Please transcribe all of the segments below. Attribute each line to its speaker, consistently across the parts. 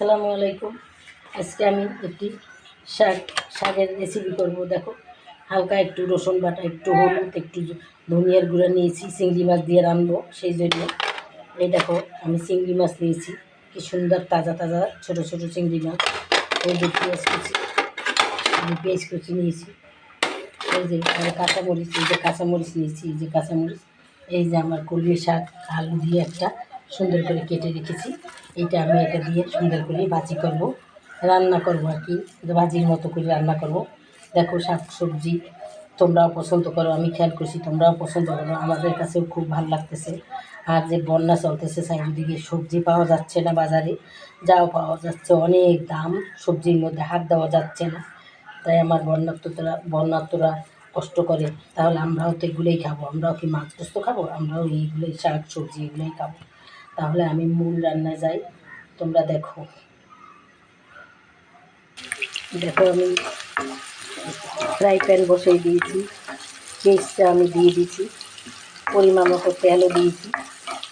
Speaker 1: আসসালামু আলাইকুম। আজকে আমি একটি শাক, শাকের রেসিপি করব। দেখো, হালকা একটু রসুন বাটা, একটু হলুদ, একটু ধনিয়ার গুঁড়া নিয়েছি, চিংড়ি মাছ দিয়ে রানবো সেই জন্য। এই দেখো, আমি চিংড়ি মাছ নিয়েছি। কি সুন্দর তাজা তাজা ছোট ছোট চিংড়ি মাছ। এই যে পেঁয়াজ কুচি, আমি পেঁয়াজ কুচি নিয়েছি। এই যে কাঁচামরিচ, এই যে কাঁচামরিচ নিয়েছি, এই যে কাঁচামরিচ। এই যে আমার কলমি শাক, আলু দিয়ে একটা সুন্দর করে কেটে রেখেছি। এইটা আমি এটা দিয়ে সুন্দর করে ভাজি করব। রান্না করব আর কি, ভাজির মতো করে রান্না করব। দেখো শাক সবজি তোমরাও পছন্দ করো, আমি খেয়াল করছি তোমরাও পছন্দ করো আমাদের কাছেও খুব ভালো লাগতেছে। আর যে বন্যা চলতেছে চারিদিকে, সবজি পাওয়া যাচ্ছে না বাজারে, যাও পাওয়া যাচ্ছে, অনেক দাম, সবজির মধ্যে হাত দেওয়া যাচ্ছে না। তাই আমার বন্যাত্মরা বন্যাত্মরা কষ্ট করে, তাহলে আমরাও তো এগুলোই খাব, আমরাও কি মাছ গোস্ত খাব? আমরাও এইগুলোই শাক সবজি এগুলোই খাব। তাহলে আমি মূল রান্নায় যাই। তোমরা দেখো। দেখো আমি ফ্রাই প্যান বসিয়ে দিয়েছি। পেস্টটা আমি দিয়ে দিয়েছি। পরিমাণ মতো তেলও দিয়েছি।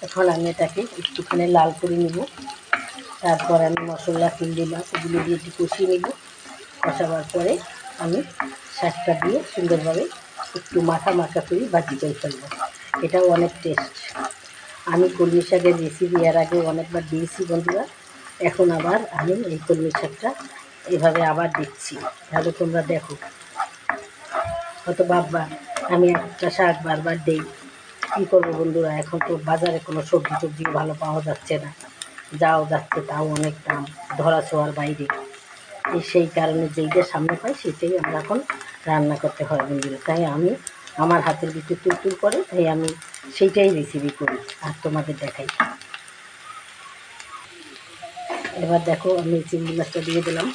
Speaker 1: এখন আমি এটাকে একটুখানি লাল করে নেব। তারপর আমি মশলা, চিংড়ি, মাছ এগুলো দিয়ে একটু কষিয়ে নেব। কষাবার পরে আমি শাকটা দিয়ে সুন্দরভাবে একটু মাখা মাখা করে ভাজি করে ফেলব। এটাও অনেক টেস্ট আমি কলমি শাকের রেসিপি এর আগে অনেকবার দিয়েছি বন্ধুরা। এখন আবার আমি এই কলমি শাকটা এভাবে আবার দিচ্ছি। তাহলে তোমরা দেখো। হয়তো ভাববা আমি একটা শাক বারবার দেই। কী করব বন্ধুরা? এখন তো বাজারে কোনো সবজি টবজি ভালো পাওয়া যাচ্ছে না। যাও যাচ্ছে তাও অনেক দাম ধরা ছোঁয়ার বাইরে সেই কারণে যেইটা সামনে পাই সেটাই আমরা এখন রান্না করতে হয় বন্ধুরা। তাই আমি আমার হাতের ভিতরে তুল করে তাই আমি সেইটাই রেসিপি করি, আর তোমাদের দেখাই। এবার দেখো আমি চিংড়ি মাছটা দিয়ে দিলাম।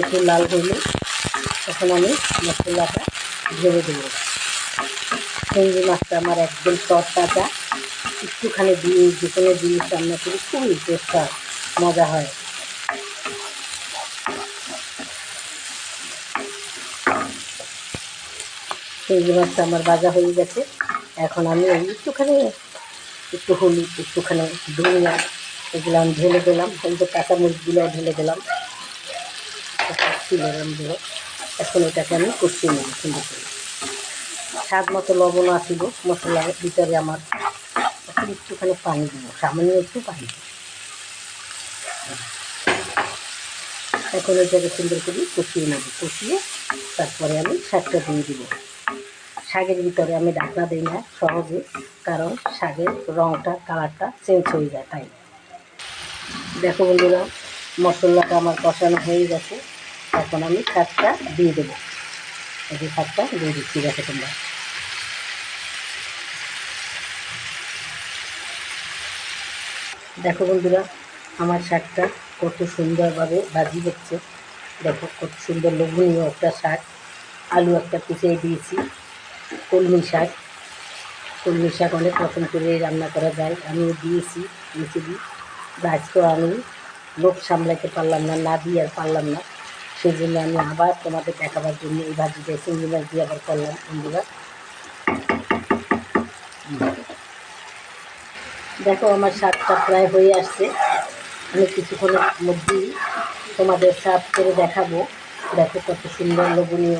Speaker 1: একটু লাল হইলে তখন আমি মশলাটা ঢেলে দেবো। চিংড়ি মাছটা আমার একদম তর তাজা একটুখানি দিয়ে যে কোনো জিনিস রান্না করি খুবই টেস্ট মজা হয়। চিংড়ি মাছটা আমার ভাজা হয়ে গেছে। এখন আমি একটুখানি, একটু হলুদ, একটুখানি ধনিয়া, এগুলো আমি ঢেলে দিলাম। এই যে কাঁচামরিচগুলো ঢেলে দিলাম। এখন এটাকে আমি কষিয়ে নেব সুন্দর করে। স্বাদ মতো লবণ আসিল মশলার ভিতরে আমার। এখন একটুখানি পানি দেবো, সামান্য একটু পানি। দেবো এখন এটাকে সুন্দর করে কষিয়ে নেব। কষিয়ে তারপরে আমি শাকটা দিয়ে দিব। শাকের ভিতরে আমি ঢাকনা দিই না, সহজে, কারণ শাকের রঙটা কালারটা চেঞ্জ হয়ে যায়, তাই। দেখো বন্ধুরা, মশলাটা আমার কষানো হয়ে গেছে, এখন আমি শাকটা দিয়ে দেবো। এই যে শাকটা দিয়ে দিচ্ছি, দেখো তোমরা। দেখো বন্ধুরা, আমার শাকটা কত সুন্দরভাবে ভাজি হচ্ছে। দেখো, কত সুন্দর লোভনীয় একটা শাক। আলু একটা কুচিয়ে দিয়েছি। কলমি শাক। কলমি শাক অনেক রকম করে রান্না করা যায়। আমিও দিয়েছি রেসিপি আজকে আমি লোক সামলাতে পারলাম না না দিয়ে আর পারলাম না। সেই জন্য আমি আবার তোমাদের দেখাবার জন্য এই ভাজিটা, চিংড়ি মাছ দিয়ে আবার করলাম, বন্ধুরা। দেখো আমার শাকটা প্রায় হয়ে আসছে। আমি কিছুক্ষণের মধ্যেই তোমাদের সার্ভ করে দেখাবো। দেখো কত সুন্দর লোভনীয়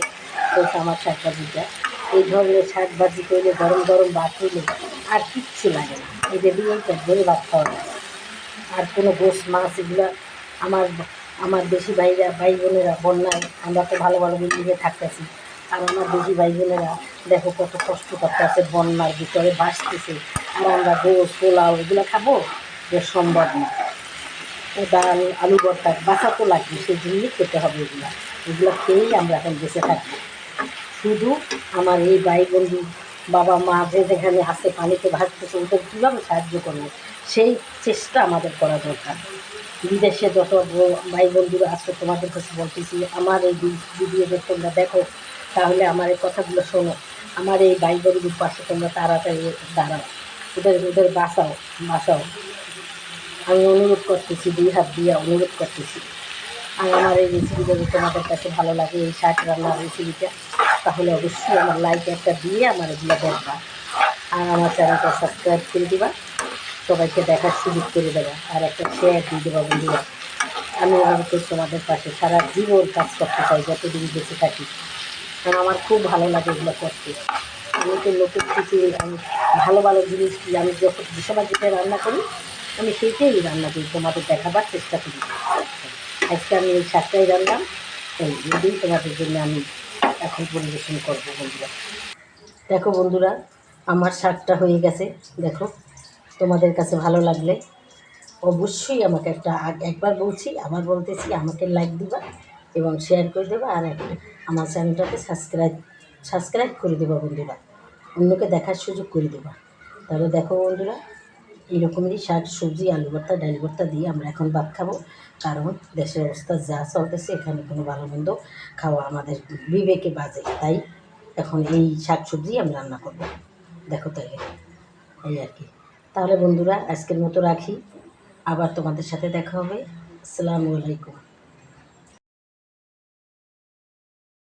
Speaker 1: আমার শাক ভাজিটা। এই ধরনের শাক ভাজি করলে গরম গরম ভাত হইলে আর কিচ্ছু লাগে না। এটা দিয়েই পেট ভরে ভাত খাওয়া যায়। আর কোনো গোস মাছ এগুলো আমার আমার বেশি ভাইরা ভাই বোনেরা বন্যায়, আমরা তো ভালো ভালো বিল্ডিংয়ে থাকতেছি, আর আমার বেশি ভাই বোনেরা দেখো কত কষ্ট করতেছে বন্যার ভিতরে বাঁচতেছে আর আমরা গোস পোলাও এগুলো খাব যে সম্ভব না। ও ডাল, আলু ভর্তা বাঁচা তো লাগবে, সেই জন্যই খেতে হবে এগুলো। এগুলো খেয়েই আমরা এখন বেঁচে থাকব। শুধু আমার এই ভাই বন্ধু বাবা মা যে যেখানে হাতে পানিতে ভাসতেছে ওদের কীভাবে সাহায্য করব? সেই চেষ্টা আমাদের করা দরকার। বিদেশে যত ভাই বন্ধুরা আছে, তোমাদের কাছে বলতেছি, আমার এই ভিডিওতে তোমরা দেখো, তাহলে আমার এই কথাগুলো শোনো। আমার এই ভাই বন্ধুর পাশে তোমরা তাড়াতাড়ি দাঁড়াও। ওদের ওদের বাঁচাও বাঁচাও। আমি অনুরোধ করতেছি, দুই হাত দিয়ে অনুরোধ করতেছি। আর আমার এই রেসিপি যদি তোমাদের কাছে ভালো লাগে, এই শাক রান্নার রেসিপিটা তাহলে অবশ্যই আমার লাইক একটা দিয়ে আমার এগুলো দেখবা। আর আমার চ্যানেলটা সাবস্ক্রাইব করে দিবা। সবাইকে দেখার সুযোগ করে দেবা। আর একটা শেয়ার দিয়ে দেবা বন্ধুরা। আমি হয়তো তোমাদের পাশে সারা জীবন কাজ করতে চাই, যতদিন বেঁচে থাকি। কারণ আমার খুব ভালো লাগে এগুলো করতে। আমি তো নতুন কিছু, আমি ভালো ভালো জিনিস আমি যখন সময় যেটা রান্না করি, আমি সেইটাই রান্না করি, তোমাদের দেখাবার চেষ্টা করি। আজকে আমি এই শাকটাই রান্নাম এই এটাই তোমাদের জন্য আমি এখন পরিবেশন করব বন্ধুরা। দেখো বন্ধুরা, আমার শাকটা হয়ে গেছে। দেখো, তোমাদের কাছে ভালো লাগলে অবশ্যই আমাকে একটা একবার বলছি, আবার বলতেছি, আমাকে লাইক দিবা এবং শেয়ার করে দেবা আর আমার চ্যানেলটাকে সাবস্ক্রাইব সাবস্ক্রাইব করে দেবা বন্ধুরা। অন্যকে দেখার সুযোগ করে দেবা। তাহলে দেখো বন্ধুরা এইরকমই শাক, সবজি, আলু ভর্তা, ডাল ভর্তা দিয়ে আমরা এখন ভাত খাব। কারণ দেশের অবস্থা যা চলতেছে, এখানে কোনো ভালো মন্দ খাওয়া আমাদের বিবেকে বাজে। তাই এখন এই শাক, সবজি আমি রান্না করব। দেখো তাহলে, এই আর কি। তাহলে বন্ধুরা, আজকের মতো রাখি। আবার তোমাদের সাথে দেখা হবে। আসসালামু আলাইকুম।